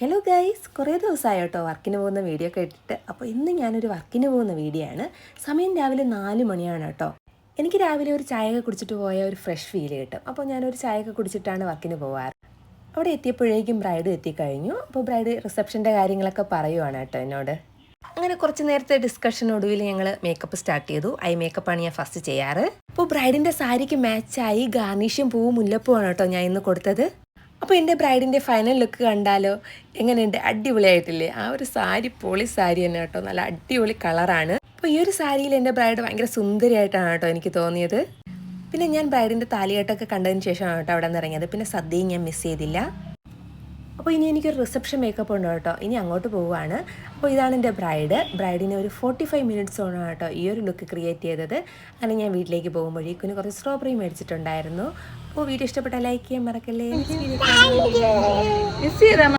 Hello guys കുറേ ദിവസമായി കേട്ടോ വർക്കിന് പോകുന്ന വീഡിയോ ഒക്കെ ഇട്ടിട്ട്. അപ്പോൾ ഇന്ന് ഞാനൊരു വർക്കിന് പോകുന്ന വീഡിയോ ആണ്. സമയം രാവിലെ നാല് മണിയാണ് കേട്ടോ എനിക്ക് രാവിലെ ഒരു ചായയൊക്കെ കുടിച്ചിട്ട് പോയ ഒരു ഫ്രഷ് ഫീൽ കിട്ടും. അപ്പോൾ ഞാനൊരു ചായയൊക്കെ കുടിച്ചിട്ടാണ് വർക്കിന് പോകാറ് അവിടെ എത്തിയപ്പോഴേക്കും ബ്രൈഡ് എത്തിക്കഴിഞ്ഞു. അപ്പോൾ ബ്രൈഡ് റിസപ്ഷന്റെ കാര്യങ്ങളൊക്കെ പറയുവാണ് കേട്ടോ എന്നോട്. അങ്ങനെ കുറച്ച് നേരത്തെ ഡിസ്കഷനൊടുവിൽ ഞങ്ങൾ മേക്കപ്പ് സ്റ്റാർട്ട് ചെയ്തു. ഐ മേക്കപ്പാണ് ഞാൻ ഫസ്റ്റ് ചെയ്യാറ്. അപ്പോൾ ബ്രൈഡിന്റെ സാരിക്ക് മാച്ചായി ഗാർണിഷും പൂവും മുല്ലപ്പൂവാണ് കേട്ടോ ഞാൻ ഇന്ന് കൊടുത്തത്. അപ്പോൾ എന്റെ ബ്രൈഡിന്റെ ഫൈനൽ ലുക്ക് കണ്ടാലോ? എങ്ങനെയുണ്ട്? അടിപൊളിയായിട്ടില്ലേ? ആ ഒരു സാരി പൊളി സാരി തന്നെ കേട്ടോ. നല്ല അടിപൊളി കളറാണ് അപ്പോൾ ഈ ഒരു സാരിയിൽ എന്റെ ബ്രൈഡ് ഭയങ്കര സുന്ദരിയായിട്ടാണ് കേട്ടോ എനിക്ക് തോന്നിയത്. പിന്നെ ഞാൻ ബ്രൈഡിന്റെ താലികെട്ടൊക്കെ കണ്ടതിന് ശേഷമാണ് കേട്ടോ അവിടെ നിന്ന് ഇറങ്ങിയത്. പിന്നെ സദ്യയും ഞാൻ മിസ് ചെയ്തില്ല. അപ്പോൾ ഇനി എനിക്കൊരു റിസപ്ഷൻ മേക്കപ്പ് ഉണ്ട് കേട്ടോ. ഇനി അങ്ങോട്ട് പോവുകയാണ്. അപ്പോൾ ഇതാണ് എന്റെ ബ്രൈഡ് ബ്രൈഡിന് ഒരു ഫോർട്ടി ഫൈവ് മിനിറ്റ്സോണ് കേട്ടോ ഈ ഒരു ലുക്ക് ക്രിയേറ്റ് ചെയ്തത്. അങ്ങനെ ഞാൻ വീട്ടിലേക്ക് പോകുമ്പോഴേക്കും കുറച്ച് സ്ട്രോബെറി മേടിച്ചിട്ടുണ്ടായിരുന്നു. അപ്പോൾ വീഡിയോ ഇഷ്ടപ്പെട്ടാൽ ലൈക്ക് ചെയ്യാൻ മറക്കല്ലേ.